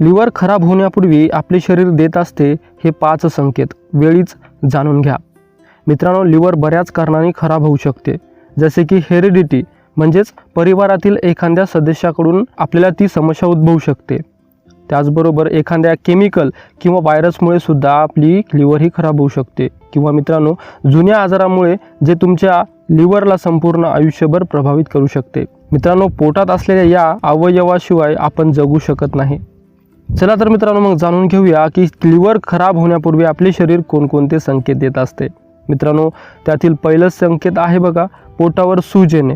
Liver खराब होण्यापूर्वी आपले शरीर देत असते हे पाच संकेत वेळीच जाणून घ्या. मित्रांनो लिव्हर बऱ्याच कारणांनी खराब होऊ शकते. जसे की हेरिडिटी म्हणजेच परिवारातील एखाद्या सदस्याकडून आपल्याला ती समस्या उद्भवू शकते. त्याचबरोबर एखाद्या केमिकल किंवा व्हायरसमुळे सुद्धा आपली लिव्हर ही खराब होऊ शकते. किंवा मित्रांनो जुन्या आजारामुळे जे तुमच्या लिव्हरला संपूर्ण आयुष्यभर प्रभावित करू शकते. मित्रांनो पोटात असलेल्या या अवयवाशिवाय आपण जगू शकत नाही. चला तर मित्रांनो मग जाणून घेऊया की लिव्हर खराब होण्यापूर्वी आपले शरीर कोणकोणते संकेत देत असते. मित्रांनो त्यातील पहिलंच संकेत आहे बघा पोटावर सूज येणे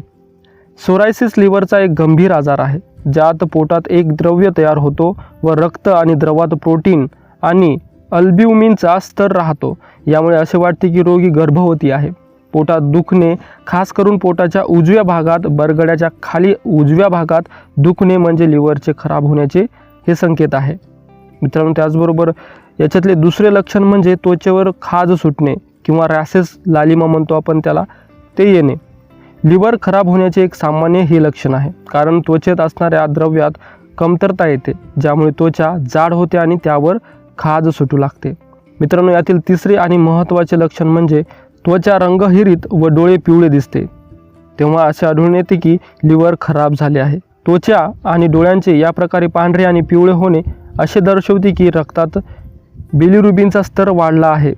सोरायसिस लिव्हरचा एक गंभीर आजार आहे ज्यात पोटात एक द्रव्य तयार होतो व रक्त आणि द्रवात प्रोटीन आणि अल्ब्युमिनचा स्तर राहतो. यामुळे असे वाटते की रोगी गर्भवती आहे. पोटात दुखणे खास करून पोटाच्या उजव्या भागात बरगड्याच्या खाली उजव्या भागात दुखणे म्हणजे लिव्हरचे खराब होण्याचे हे संकेत आहे. मित्रांनो त्याचबरोबर याच्यातले दुसरे लक्षण म्हणजे त्वचेवर खाज सुटणे किंवा रॅसेस लालिमा म्हणतो आपण त्याला ते येणे. लिव्हर खराब होण्याचे एक सामान्य हे लक्षण आहे. कारण त्वचेत असणाऱ्या द्रव्यात कमतरता येते ज्यामुळे त्वचा जाड होते आणि त्यावर खाज सुटू लागते. मित्रांनो यातील तिसरे आणि महत्त्वाचे लक्षण म्हणजे त्वचा रंगहिरीत व डोळे पिवळे दिसते. तेव्हा असे आढळून येते की लिव्हर खराब झाले आहे. त्वचा आणि डोळ्यांचे या प्रकारे पांढरे आणि पिवळे होणे असे दर्शवते की रक्तात बिलिरुबिनचा स्तर वाढला आहे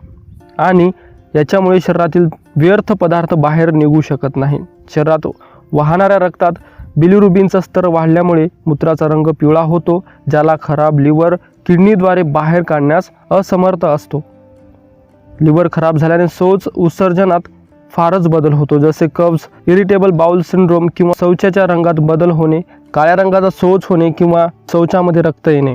आणि याच्यामुळे शरीरातील व्यर्थ पदार्थ बाहेर निघू शकत नाही. शरीरात वाहणाऱ्या रक्तात बिलिरुबिनचा स्तर वाढल्यामुळे मूत्राचा रंग पिवळा होतो ज्याला खराब लिव्हर किडनीद्वारे बाहेर काढण्यास असमर्थ असतो. लिव्हर खराब झाल्याने सोच उत्सर्जनात फारच बदल होतो. जसे कब्ज इरिटेबल बाउल सिंड्रोम किंवा शौचाच्या रंगात बदल होणे काळ्या रंगाचा शौच होणे किंवा शौचामध्ये रक्त येणे.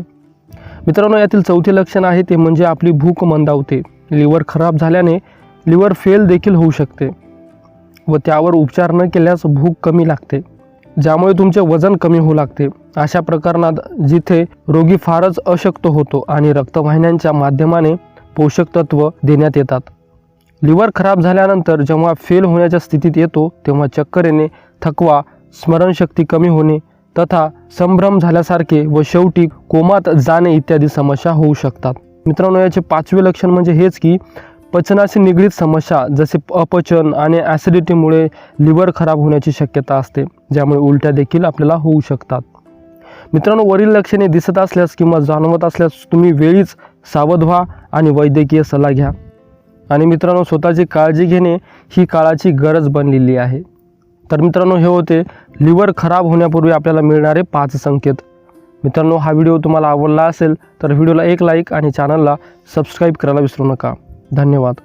मित्रांनो यातील चौथे लक्षण आहे ते म्हणजे आपली भूक मंदावते. लिव्हर खराब झाल्याने लिव्हर फेल देखील होऊ शकते व त्यावर उपचार न केल्यास भूक कमी लागते ज्यामुळे तुमचे वजन कमी होऊ लागते. अशा प्रकरणात जिथे रोगी फारच अशक्त होतो आणि रक्तवाहिन्यांच्या माध्यमाने पोषक तत्व देण्यात येतात. लिव्हर खराब झाल्यानंतर जेव्हा फेल होण्याच्या स्थितीत येतो तेव्हा चक्कर येणे थकवा स्मरणशक्ती कमी होणे तथा संभ्रम झाल्यासारखे व शेवटी कोमात जाणे इत्यादी समस्या होऊ शकतात. मित्रांनो याचे पाचवे लक्षण म्हणजे हेच की पचनाशी निगडीत समस्या जसे अपचन आणि ॲसिडिटीमुळे लिव्हर खराब होण्याची शक्यता असते ज्यामुळे उलट्या देखील आपल्याला होऊ शकतात. मित्रांनो वरील लक्षणे दिसत असल्यास किंवा जाणवत असल्यास तुम्ही वेळीच सावध व्हा आणि वैद्यकीय सल्ला घ्या. आणि मित्रांनो स्वतःची काळजी घेणे ही काळाची गरज बनलेली आहे. तर मित्रांनो हे होते लिव्हर खराब होण्यापूर्वी आपल्याला मिळणारे पाच संकेत. मित्रांनो हा व्हिडिओ तुम्हाला आवडला असेल तर व्हिडिओला एक लाईक आणि चॅनलला सबस्क्राईब करायला विसरू नका. धन्यवाद.